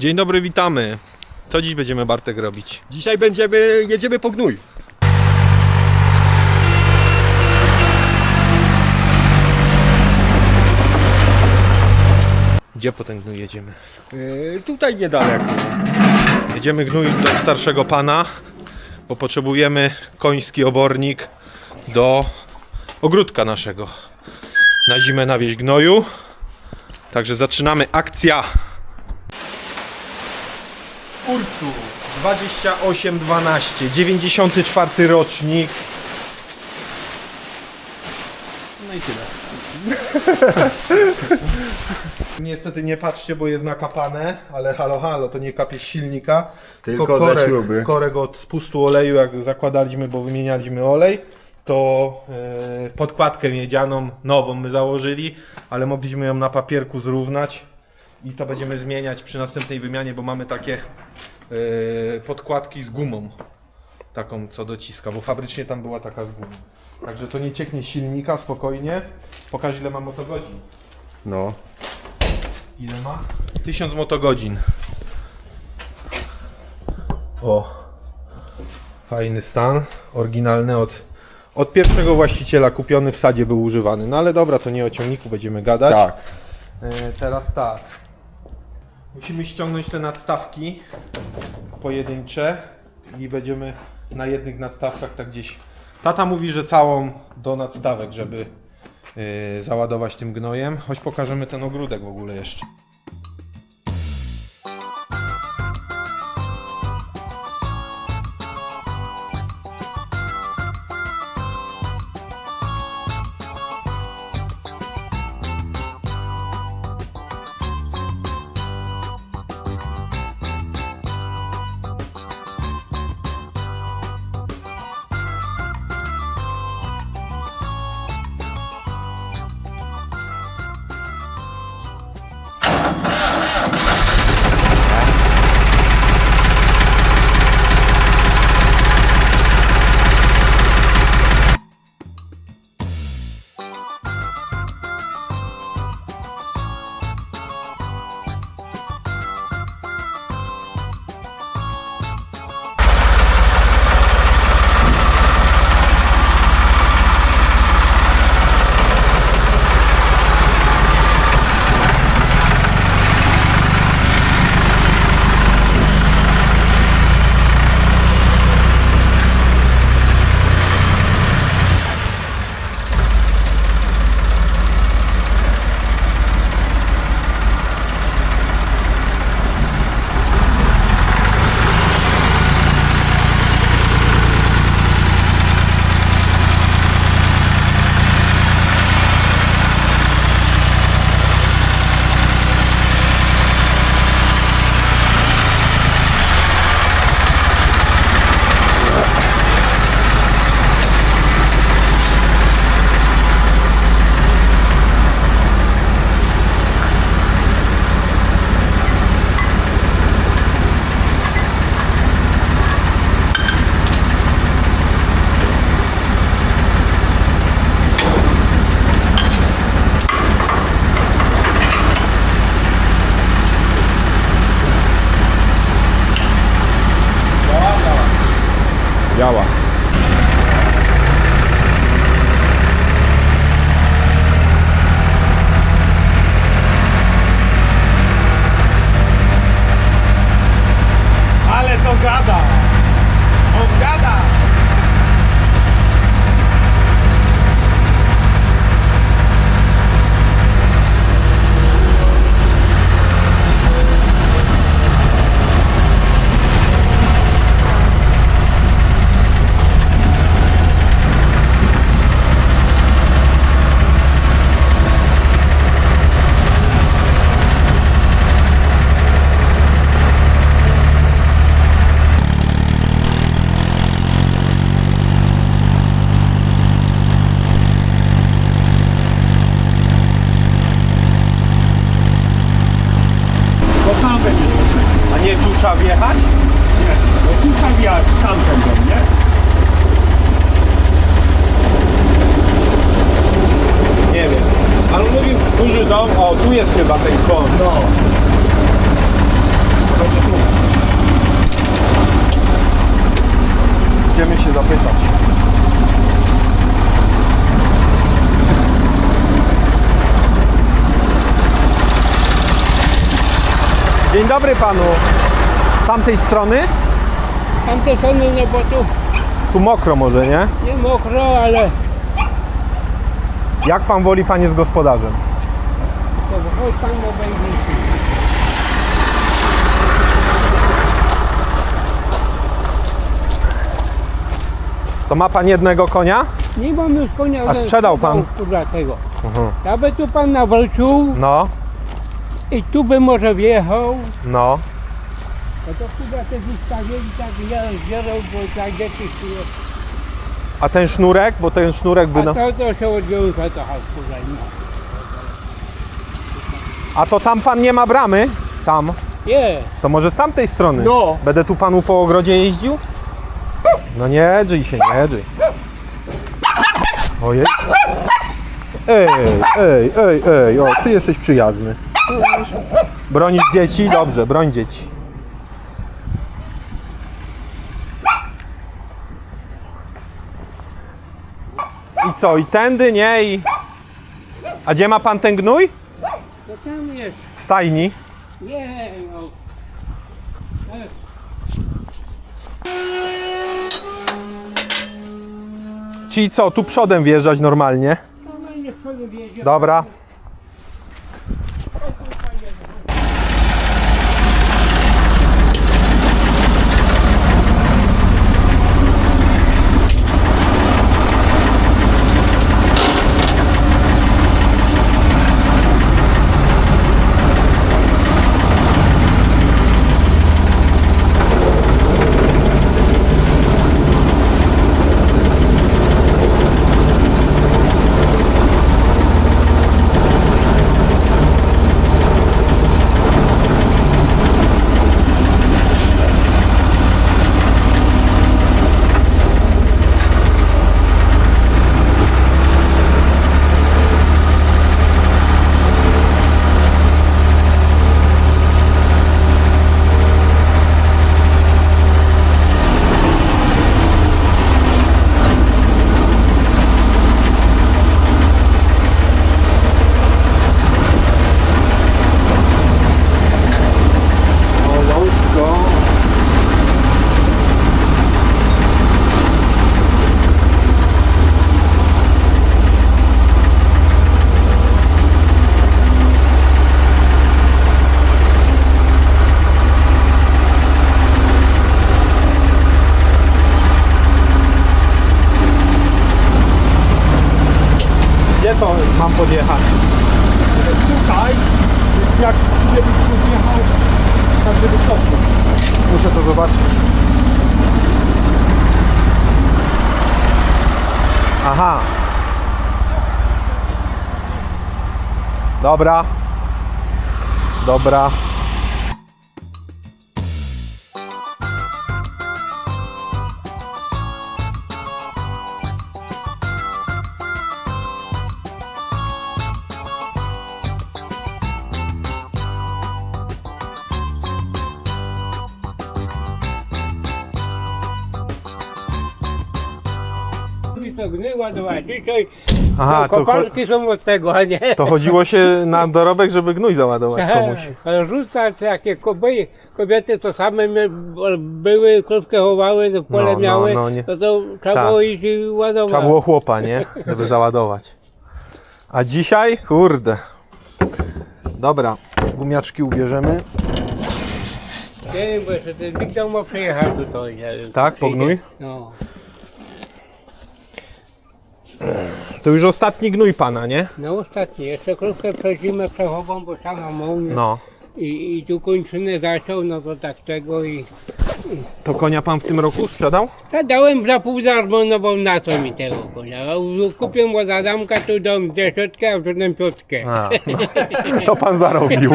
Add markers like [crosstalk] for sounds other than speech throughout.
Dzień dobry, witamy. Co dziś będziemy Bartek robić? Dzisiaj będziemy, jedziemy po gnój. Gdzie po ten gnój jedziemy? Yy, tutaj niedaleko. Jedziemy gnój do starszego pana, bo potrzebujemy koński obornik do ogródka naszego. Na zimę nawieźć gnoju. Także zaczynamy akcja. Ursu 2812, 94 rocznik. No i tyle. [laughs] Niestety nie patrzcie, bo jest nakapane, ale halo halo, to nie kapie z silnika, Tylko ze korek, korek od spustu oleju, jak zakładaliśmy, bo wymienialiśmy olej, to e, podkładkę miedzianą, nową my założyli, ale mogliśmy ją na papierku zrównać i to będziemy zmieniać przy następnej wymianie, bo mamy takie e, podkładki z gumą, taką co dociska, bo fabrycznie tam była taka z gumą. Także to nie cieknie silnika, spokojnie. Pokaż ile ma motogodzin. No. Ile ma? 1000 motogodzin. O. Fajny stan. Oryginalny od, od pierwszego właściciela. Kupiony w sadzie był używany. No ale dobra, to nie o ciągniku będziemy gadać. Tak. E, teraz tak. Musimy ściągnąć te nadstawki pojedyncze i będziemy na jednych nadstawkach tak gdzieś. Tata mówi, że całą do nadstawek, żeby e, załadować tym gnojem. Choć pokażemy ten ogródek w ogóle jeszcze. Dzień dobry panu. Z tamtej strony? Tamte strony, no bo tu Tu mokro może, nie? nie mokro, ale Jak pan woli, panie z gospodarzem? to chodź obejrzyj. To ma pan jednego konia? Nie mam już konia. A sprzedał pan? Kurwa tego. Mhm. Ja by tu pan nawrócił No, i tu by może wjechał. no. No to kurwa te zostawili tak zierał, bo tak dzieci tu jest. A ten sznurek, bo ten sznurek by... A No... to, to się odwiąże to kurwa. no. A to tam pan nie ma bramy? Tam. Nie, To może z tamtej strony? No. Będę tu panu po ogrodzie jeździł? No nie drzyj się, nie drzyj. Ojej. Ej, ej, ej, ej, o, ty jesteś przyjazny. Bronisz dzieci? Dobrze, broń dzieci. I co, i tędy, nie? I... A gdzie ma pan ten gnój? to tam jest. W stajni. Nie, no. Czyli co, tu przodem wjeżdżać normalnie? Normalnie sobie wjedzie. Dobra. Jak żebyś podjechał, tak żeby cofnąć. Muszę to zobaczyć. Aha. Dobra. Dobra. To gny ładować. Dzisiaj Aha, to to, cho- są od tego, a nie. to chodziło się na dorobek, żeby gnój załadować komuś. Tak, Rzucać jakie kobiety, kobiety to same były, krótkie chowały, to pole No, no, miały, no, nie. no to trzeba Tak. było iść i ładować. Trzeba było chłopa, nie? Żeby załadować. A dzisiaj? Kurde. Dobra, gumiaczki ubierzemy. Nie, bo jeszcze ten Wiktor ma przyjechać tutaj. nie wiem, Tak, przyjdzie. pognój? No. To już ostatni gnój pana, nie? No ostatni, jeszcze krótkę przez zimę przechową, bo sama mą No. i, i tu kończynę zaciął, no to tak tego i... To konia pan w tym roku sprzedał? Ja dałem za pół darmo, no bo na co mi tego konia. A Kupię mu za damka, tu dam dziesiątkę, a potem piątkę. A, no. [laughs] To pan zarobił.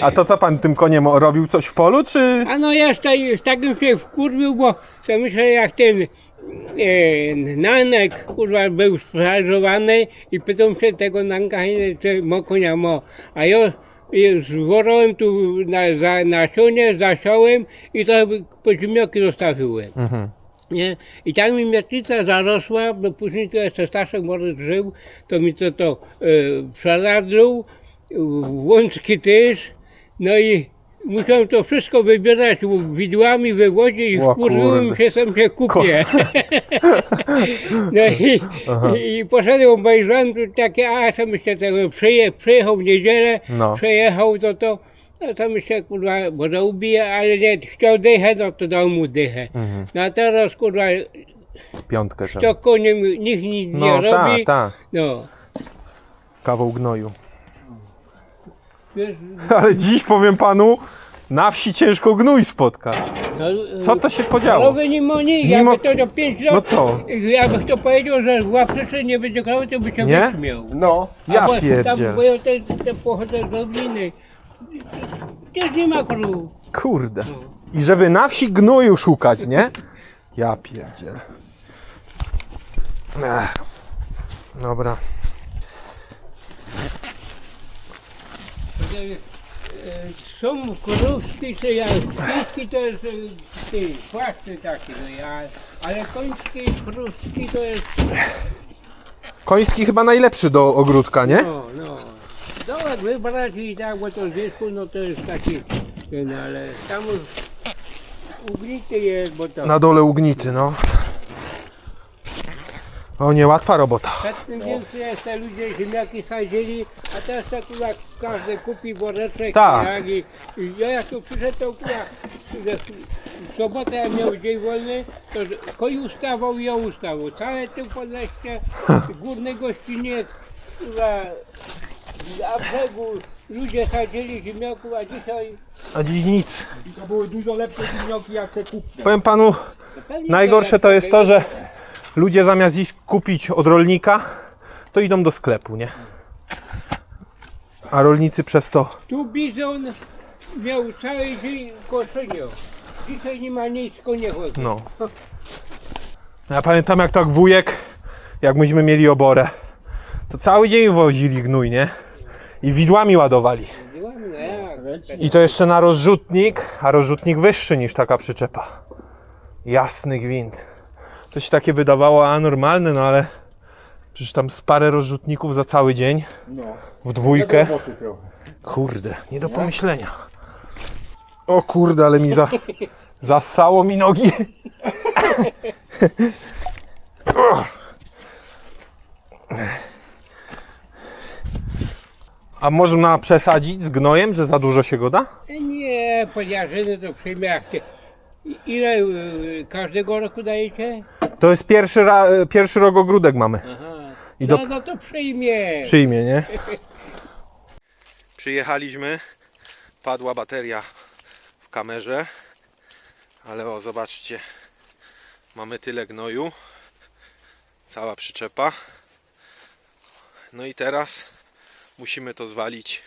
A to co pan tym koniem robił? Coś w polu, czy... A no jeszcze z takim się wkurwił, bo sobie myślę jak ten nanek kurwa był sprzedażowany i pytam się tego nanka, czy mo konia mo. A ja zworałem tu na, za, nasionie, zasiałem i to po ziemniaki zostawiłem. Mhm. Nie? I tak mi mietnica zarosła, bo później to jeszcze Staszek może żył, to mi to to e, przeladł, łączki też, No i muszę to wszystko wybierać widłami, wywozić i O wkurzyłem kurde. się, sam się kupię. [laughs] no i, i poszedłem, obejrzałem tu takie, a sam jeszcze tego przyje, przyjechał w niedzielę, No. przejechał to to, no to myślę, kurwa, może ubije, ale nie, chciał dychę, no to dał mu dychę. Mhm. No a teraz, kurwa, Piątkę trzeba. to koniem nikt nic nie No tak, robi. tak. No. Kawał gnoju. Wiesz, [laughs] Ale dziś powiem panu, na wsi ciężko gnój spotkać. no, Co to się podziało? Nowy Nimoni, Mimo- jakby to do 5 lat. No co? Jakby to powiedział, że w łapczycy nie będzie grał, to by się Nie? wyśmiał. No. Ja bo, pierdzielę. Tam, bo ja te, te pochodzę z Lubliny. Też nie ma krów. Kurde. I żeby na wsi gnoju szukać, nie? Ja pierdzielę. Ech. Dobra. E, Są krówki, czy jak świski to jest ty, płaszczy taki, no ja, ale końskie krówki to jest, Koński chyba najlepszy do ogródka, nie? no, no. Dołek wybrać i tak, bo to zysku, no to jest taki, ten, ale tam ugnity jest, bo to... Na dole ugnity, no. O, niełatwa robota. Przedtem więcej jest te ludzie ziemniaki sadzili, a teraz tak kurwa każdy kupi woreczek Tak. jak, i, i ja jak tu przyszedł to kurwa, że w sobotę jak miał dzień wolny, to że koi ustawał i ja ustawał. Całe tu podleście, [laughs] górny gościniec, kurwa, na brzegu ludzie sadzili ziemniaków, a dzisiaj A dziś nic. I to były dużo lepsze ziemnioki jak te kupne. Powiem panu, najgorsze to jest to, że ludzie zamiast iść kupić od rolnika, to idą do sklepu, nie? A rolnicy przez to Tu bizon miał cały dzień koszenia. Dzisiaj nie ma nic, konie chodzą. No. Ja pamiętam jak tak wujek, jak myśmy mieli oborę, to cały dzień wozili gnój, nie? I widłami ładowali. I to jeszcze na rozrzutnik, a rozrzutnik wyższy niż taka przyczepa. Jasny gwint. To się takie wydawało anormalne, no ale przecież tam z parę rozrzutników za cały dzień No. w dwójkę. Kurde, nie do pomyślenia. O kurde, ale mi za, [laughs] zassało mi nogi. A można przesadzić z gnojem, że za dużo się go da? Nie, podjarzyny to przyjmie jak Ile y, każdego roku dajecie? To jest pierwszy, ra, pierwszy rok ogródek mamy. Aha. I no, do- no to przyjmie. Przyjmie, nie? [laughs] Przyjechaliśmy, padła bateria w kamerze, ale o, zobaczcie, mamy tyle gnoju, cała przyczepa. No i teraz musimy to zwalić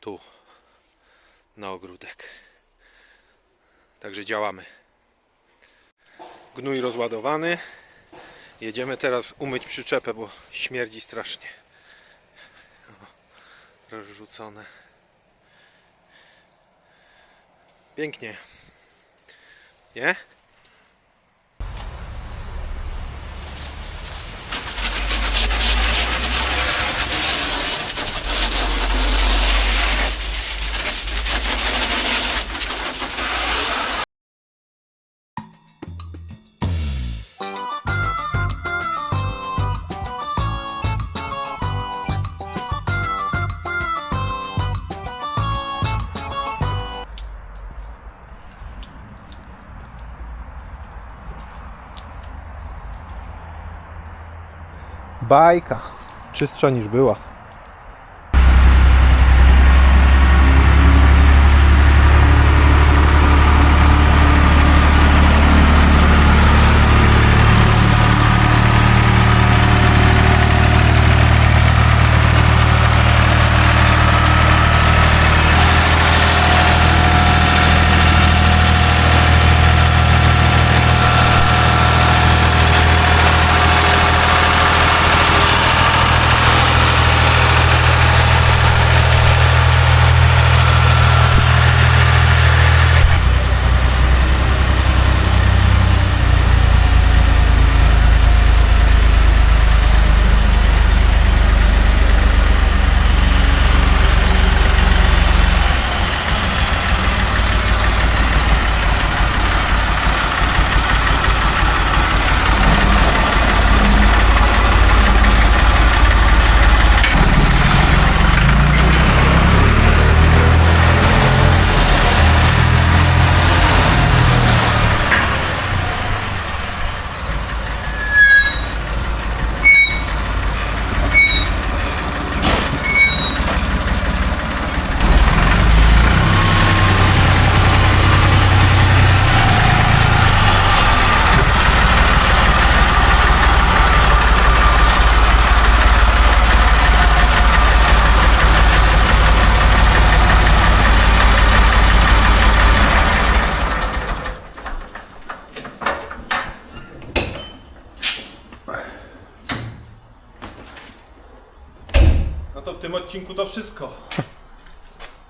tu, na ogródek. Także działamy. Gnój rozładowany. Jedziemy teraz umyć przyczepę, bo śmierdzi strasznie. Rozrzucone. Pięknie. Nie? Bajka. Czystsza niż była.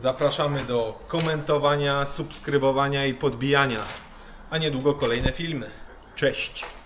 Zapraszamy do komentowania, subskrybowania i podbijania. A niedługo kolejne filmy. Cześć!